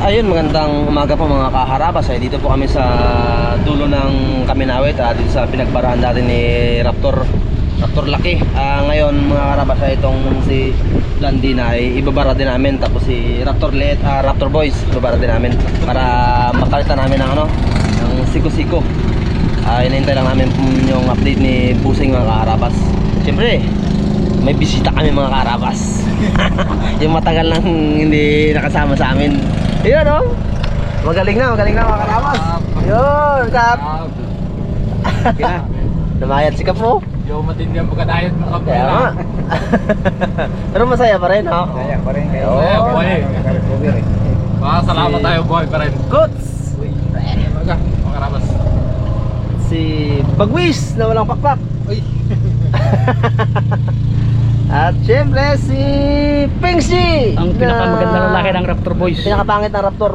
Ayun, magandang umaga po mga kaharabas. Ay, dito po kami sa dulo ng Kaminawit, ah, dito sa pinagbarahan natin ni Raptor Raptor Laki. Ah, ngayon mga kaharabas ay itong si Landina ay ibabara din namin tapos si Raptor Let, ah, Raptor Boys ibabara din namin para makalitan namin ng ano, ng siko-siko. Ah, inintay lang namin yung update ni Pusing mga kaharabas. Siyempre, may bisita kami mga karabas yung matagal nang hindi nakasama sa amin yun oh. Magaling na magaling na mga karabas yun kap. Namayat si kap mo Yo, matindi ang pagkadayat mo kapila. kaya nga. pero masaya pa rin oh. Kaya pa rin. Kayo. Oo. Kaya, boy. Baka salamat tayo, boy, pa rin. goods mga si Bagwis na walang pakpak. Uy, at syempre si Pengsi Ang pinakamagandang lalaki ng Raptor Boys. pinakapangit ng Raptor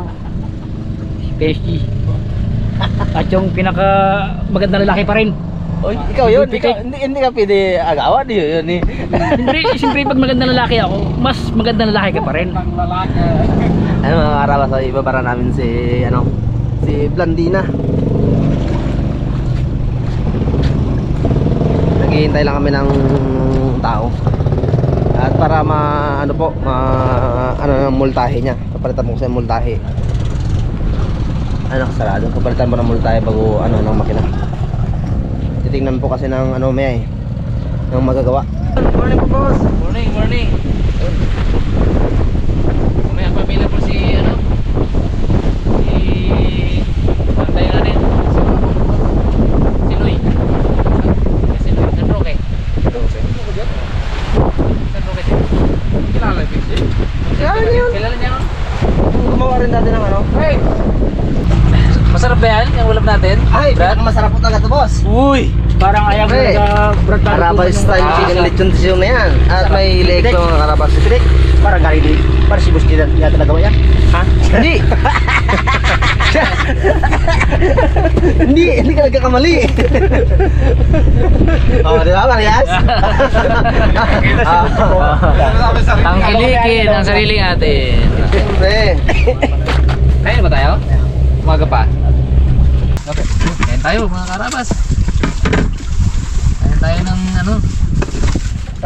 Si PSG. At yung pinaka magandang lalaki pa rin. Oy, ikaw yun, ikaw, hindi, hindi ka pwede agawan yun, yun eh. Siyempre, siyempre pag magandang lalaki ako, mas magandang lalaki ka pa rin. ano mga karabas, so, ibabara namin si, ano, si Blandina. Naghihintay lang kami ng tao. At para ma, ano po, ma, ano ng multahe niya. Papalitan mo yung multahe. Ano, sarado. Papalitan mo ng multahe bago, ano, ng makina. Titingnan po kasi ng, ano, may, ng magagawa. Morning po, boss. Morning, morning. Mamaya pa available si, ano? Si... Pantay natin. Si Luy. Si Luy. San Roque. San Roque. Kilala yung Pixie? Kilala niya yun. Kilala yun? Gumawa rin natin ng ano. Hey! Masarap ba yan? Yung ulam natin? Ay, Brad? masarap po talaga to, boss. Uy! Parang ayaw Pre, na Karabas yung- style Ah, chicken sa- lechon tissue na yan. At may leg ko ng karabas steak. Parang galing din. Parang si Boss Dylan. Yata nagawa yan. Ha? Hindi. hindi, hindi ka nagkakamali. oh, di ba, Marias? Tangkilikin ang sariling atin. Siyempre. Kain ba tayo? Umaga pa. Okay. Kain tayo mga karabas.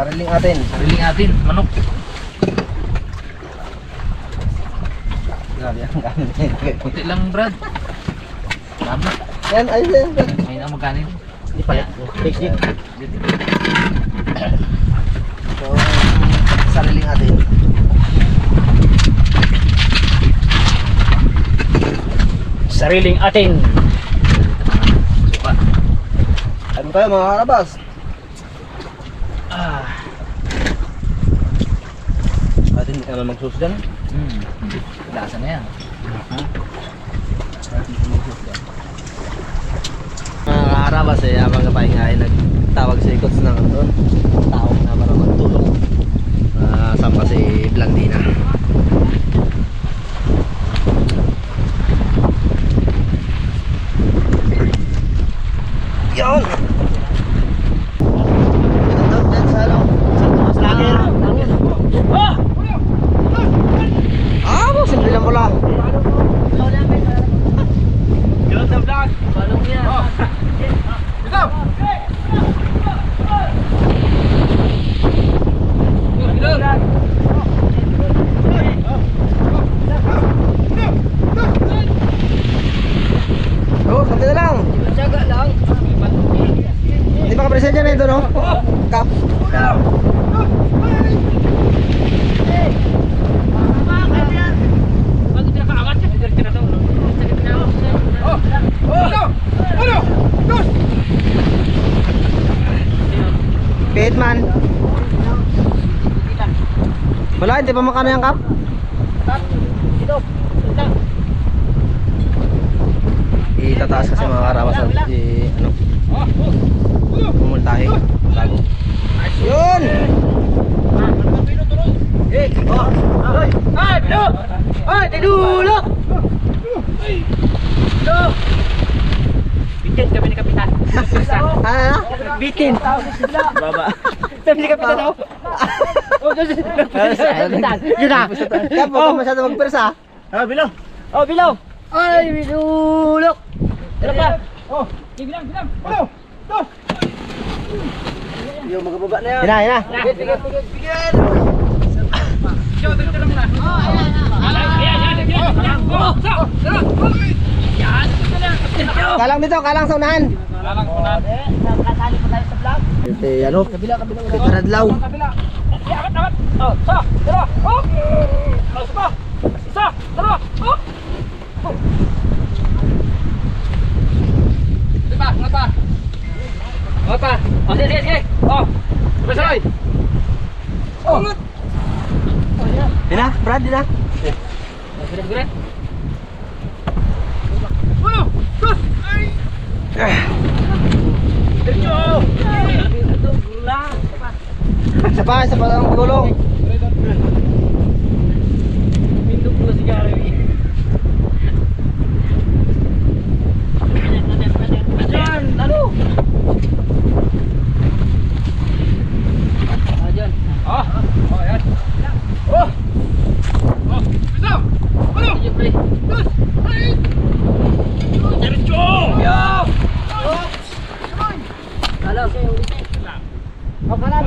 Sariling atin. sariling atin, manok. Grabe ang gamit. Kunti lang Brad. Dami. Yan, ayun yan. Ngayon ang magkanin. Hindi pala. PSG. So, sariling atin. Sariling atin. Suka. Ano tayo mga karabas? Ah. Atin, hindi ka naman magsusdan. Hmm. Lasa na yan. Mga karabas eh, habang kapahinga ay nagtawag si Coach ng ano. Tao na para magtulong. Uh, saan si Blandina. Yun! Ito daw, dyan sa ano? Sa Tomas Lager. Ah, mo, simple lang pala. Oh, konti na lang. Hindi pa ka-present dyan ito, no? Kap. Pitman. Hindi pa makano yung kap? Itataas kasi mga karawasan si ano? Pumultahe. Bago. Yun! Eh, oh, ay, ay, no! Ay, tinulo! Bitin kami ni Kapitan. Ah, Bitin. baba. Sabi ni Kapitan ako. Oh. Yun na. Kaya po, masyado magpersa. Ah, bilo. Oh, bilaw. Ay, binulok. Tara pa. Oh, bilang, bilang. Ano? Yung magababa na yan. Yan na, yan na. Bigit, bigit, bigit, bigit. Yo, tira tira muna. Oh, ayan, ayan, ayan, ayan. Oh, sa. Kalang dito, kalang sa unahan. Lalang ko na. Nakasali pa tayo sa vlog. Ito, ano? Kabila, kabila. Ito, Karadlaw. Kabila. Eh, akat, akat. Oh, sa, tara. Oh. Oh, pa. Isa, tara. Oh. Oh. Di ba? Ngat pa. Ngat pa. Oh, sige, sige, sige. Oh. Sabay, sabay. Oh. Yan na, Brad, yan na. Guret, guret. Isa pa, isa pa lang gulong. Pindot ko si Gary. Ayan, lalo. Ayan. Ah, oh, ayan. Oh. Oh, bisa. Ano? Yes. Ay. Diretso. Yo. Lalo. Oh, kanan.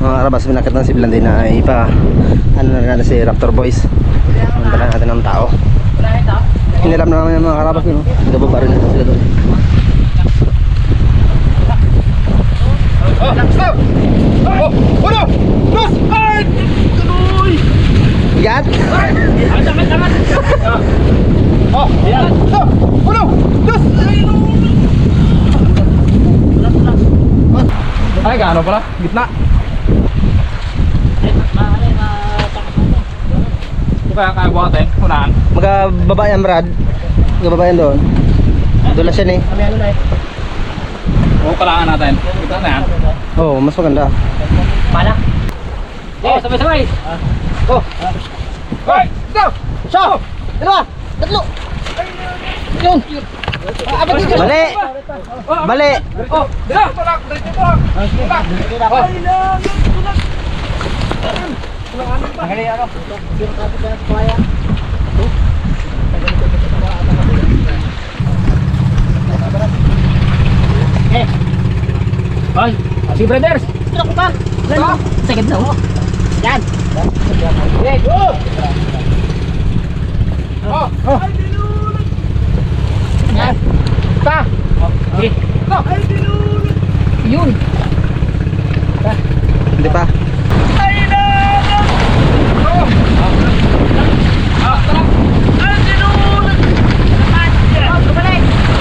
Mga karabas, minakit ng si Blandy na ipa ano na na si Raptor Boys. Ang dala natin ng tao. Hiniram na naman yung mga karabas yun. No? Gababa rin sila doon. Bigat? Ay, gaano pala? Gitna. Ito kaya kaya buhatin. Unahan. Magababa yan Brad. Magababa yan doon. Doon lang siya eh. Oo, kailangan natin. Ito na yan. Oo, oh, mas maganda. Pala. Oh, sabay-sabay. Oh, Hoy! Go! siya! Dalawa! Tatlo! Yun! Ah, abot dito! Mali! Mali! Oh, dito! Tulak! Dito! Tulak! Tulak! Oh. Ay, si brothers. Tira ko pa. Ano? Second na oh. Yan. Okay, go. Oh! Yan. Pa. Okay. Yun. Hindi pa.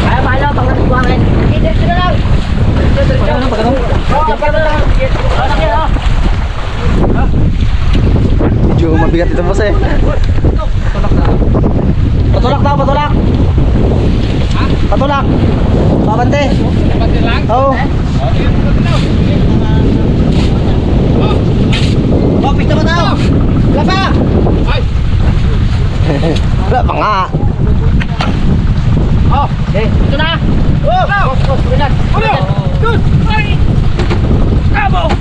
Kaya paano pag natutuhan? Hindi, sila lang. Pagano, pagano? Oo, pagano lang. Mabigat ito boss eh. Patulak daw, patulak! Patulak! Babante! Pati lang. Oo! Oh, pista pa daw! Wala pa! Ay! Wala pa nga! Oh, okay. Ito na. Oh, oh, oh, bilan. Ulo! Dos! Ay! Kabo!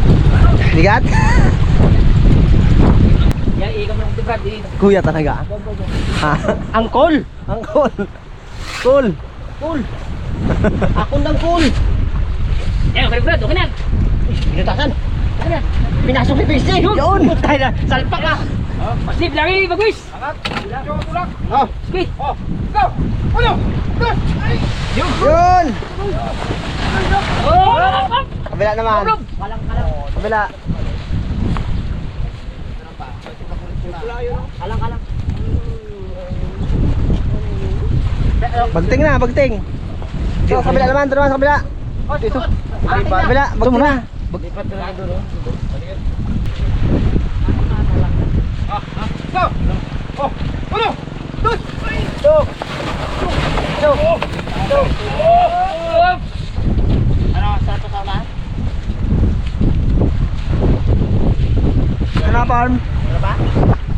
Bigat? Yan, ikam lang si Brad. eh. Kuya talaga. Ha? Angkol! Angkol! Cool! Cool. Ako ng cool! Yan, okay Brad, okay na. Na. Pinasok ni PC! Yun! Tayo na! Salpak ka! Paslip lagi, bagwis. Angat! Tulak! Oh! Speed. Oh! Go! Ulo! Dos! Ay! Yun! Oh, Kabila naman! Kalang. Kabila! Alang-alang. Bagting na, bagting. Sa kabila naman, doon naman sa kabila. Dito. Kabila, bagting na. Lipat na doon. Ah, ah. Go! Oh! Uno! Dos! Go! Go! Go! Go! Ano, sa totoo ba? Ay! farm.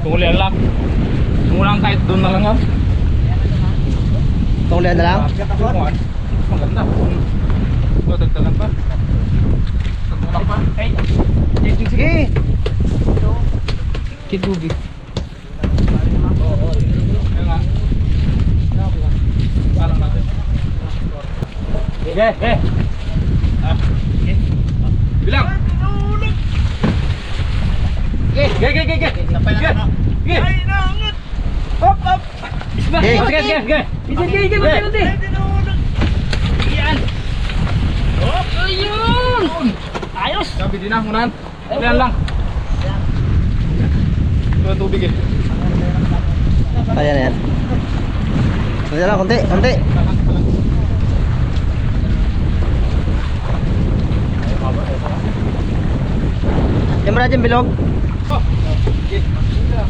Kung ulian lang. Kung ulang kahit doon na lang yan. Tunglian na lang. Kumuhan. Maganda. Kung dagdagan pa. Dagdagan pa. Sige. Nga. Parang natin. Sige, eh. Ah, sige. Bilang. Ge, ge, ge, ge, ge. Ge. Ge. Hop, hop. Ge. Sige, sige, sige. Sige, sige, sige, bunti, bunti. Yan. Hop. Ayun! Ayos! Sabi din na, unahan. Ulian lang. Ito tubig eh. Ayan, ayan. Kunti lang, kunti, kunti. Yan ba dyan bilog?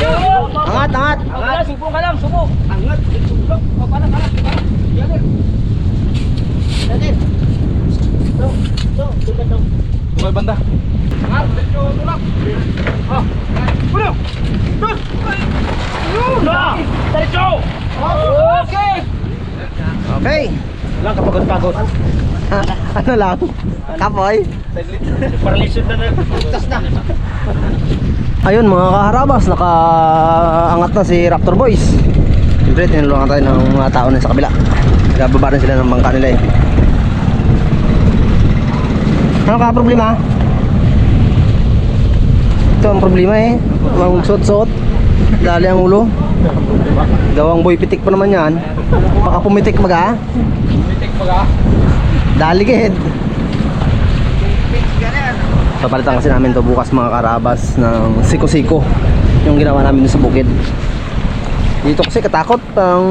Angat, angat. Angat! Subo ka lang! Subo! Angat! Subo! Oh, panas, panas! Panas! Yan eh! Bukay banda. Angat! Diretso tulak! Oh! Uno! Dos! Ayun! Diretso! Okay! Okay. Lang kapagod-pagod. Ano lang? Kapoy. Paralisod na na. Tas na. Ayun mga kaharabas, nakaangat na si Raptor Boys. Siyempre, tinulungan tayo ng mga tao na sa kabila. Nababa rin sila ng bangka nila eh. Ano ka problema? Ito ang problema eh. Ang suot-suot. Dali ang ulo. Gawang boy pitik pa naman yan. Baka pumitik maga. Mitik pag ah. Dali gid. Papalitan kasi namin to bukas mga karabas ng siko-siko yung ginawa namin sa bukid. Dito kasi katakot ang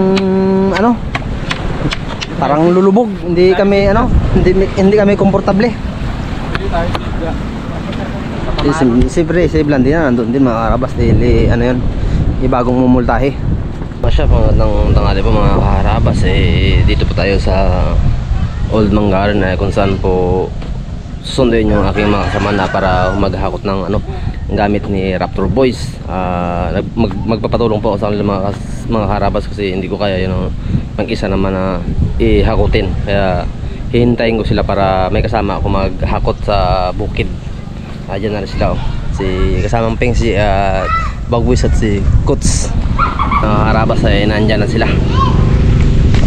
ano parang lulubog hindi kami ano hindi hindi kami komportable eh, siyempre si Blandy na nandun din mga karabas dili ano yun yung bagong mumultahe Masya, pangandang tangali po mga kaharabas eh, dito po tayo sa Old Manggaran eh, kung saan po susunduin yung aking mga kasama na para maghakot ng ano gamit ni Raptor Boys Ah, nag- mag, magpapatulong po ako sa mga, mga harabas kasi hindi ko kaya yun ang mag-isa naman na ihakutin kaya hihintayin ko sila para may kasama ako maghakot sa bukid Ayan na rin sila oh. Si kasamang Peng si uh, Bagwis at si Kuts. Uh, harabas ay nandyan na sila.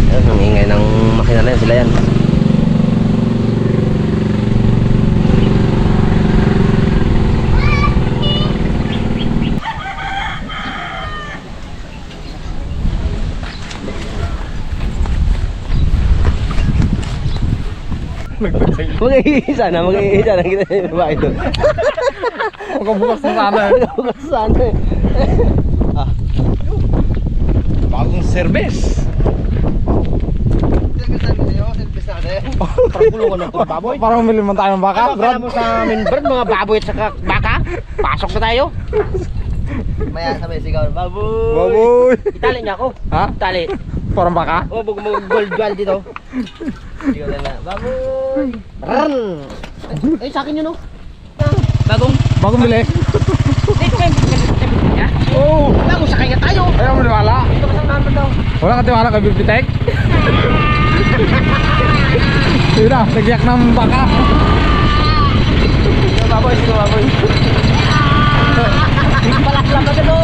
Ayun, ang ingay ng makina na yan. Sila yan. Mag-iisa na, mag-iisa na kita yung babae doon. Magkabukas na sana. Bukas sana eh. Bagong service. Baboy. Parang umili man tayo ng baka, Ano kala mo sa amin, Brad, mga baboy at saka baka? Pasok na tayo. Maya sabay sigaw, baboy. Baboy. Itali niya ako. Ha? Itali. Parang baka? O, bug mo gold gold dito. Sigaw na lang, baboy. Rrrn. Ay, sa akin yun oh. Bagong. Bagong bili. Oh! Wala ko, sakay nga tayo. Ayaw mo niwala. Ito ka sa naman daw. Wala ka tiwala kay Bibitek? Yun na, nagyak ng baka. Sigaw, baboy, sigaw, baboy. Palak-lak ka dito.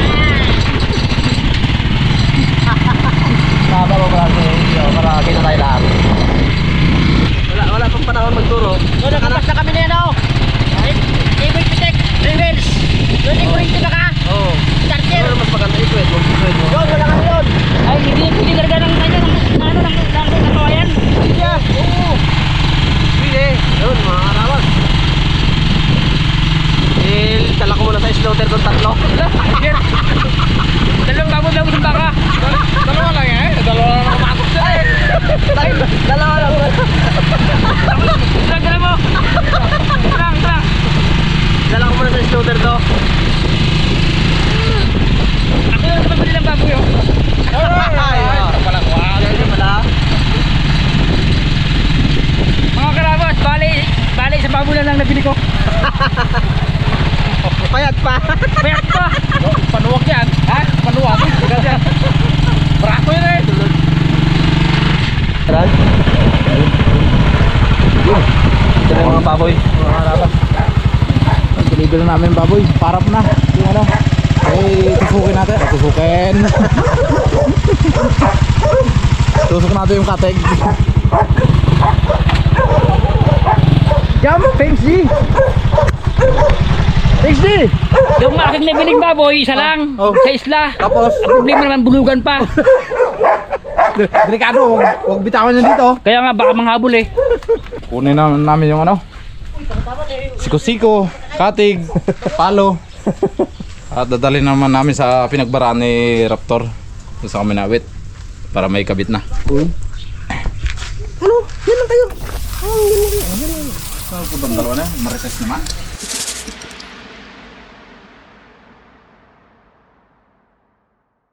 Tama mo para sa video para kita tayo lahat. Wala, wala pang panahon magturo. So, nakapas na kami na yan ako. Ibig pitik, rivels. Doon yung kurinti na ka. Oo. Starter. Pero mas maganda yung kwet. Doon, wala kami doon. Ay, hindi, hindi talaga ng kanya. Ano, ng ano, katawayan. Hindi ah. Oo. Hindi. Doon, mga karawan. Eh, tala ko muna tayo slaughter doon tatlo. Dalawa lang. Dala, dala mo. Lang, lang. Dala ko muna sa scooter to. Ako yung pabili ng baboy oh. Ay, Palang wala. Ganyan pala. Mga karabas, bali, bali sa baboy lang lang nabili ko. Payat pa. Payat pa. Panuwag yan. Ha? Panuwag. Bigat yan. Brato yun eh. Tara. Ito na yung mga baboy. Mga karabas. Deliver na namin baboy. Parap na. Yung ano. Eh, tusukin natin. Ah, tusukin. Tusok natin yung kateg. Jam, thanks G. Thanks D. Yung aking nabiling baboy, isa lang. Oh. Sa isla. Tapos, Ang problema naman, bulugan pa. delikado. Huwag, huwag bitawan yan dito. Kaya nga, baka manghabol eh. Kunin na namin yung ano. Siko-siko, katig, palo. At dadalhin naman namin sa pinagbaraan ni Raptor. Doon sa kami nawit. Para may kabit na. Ano? Yan lang kayo. Oh, yan lang kayo. Ano po dalawa na? Marites naman.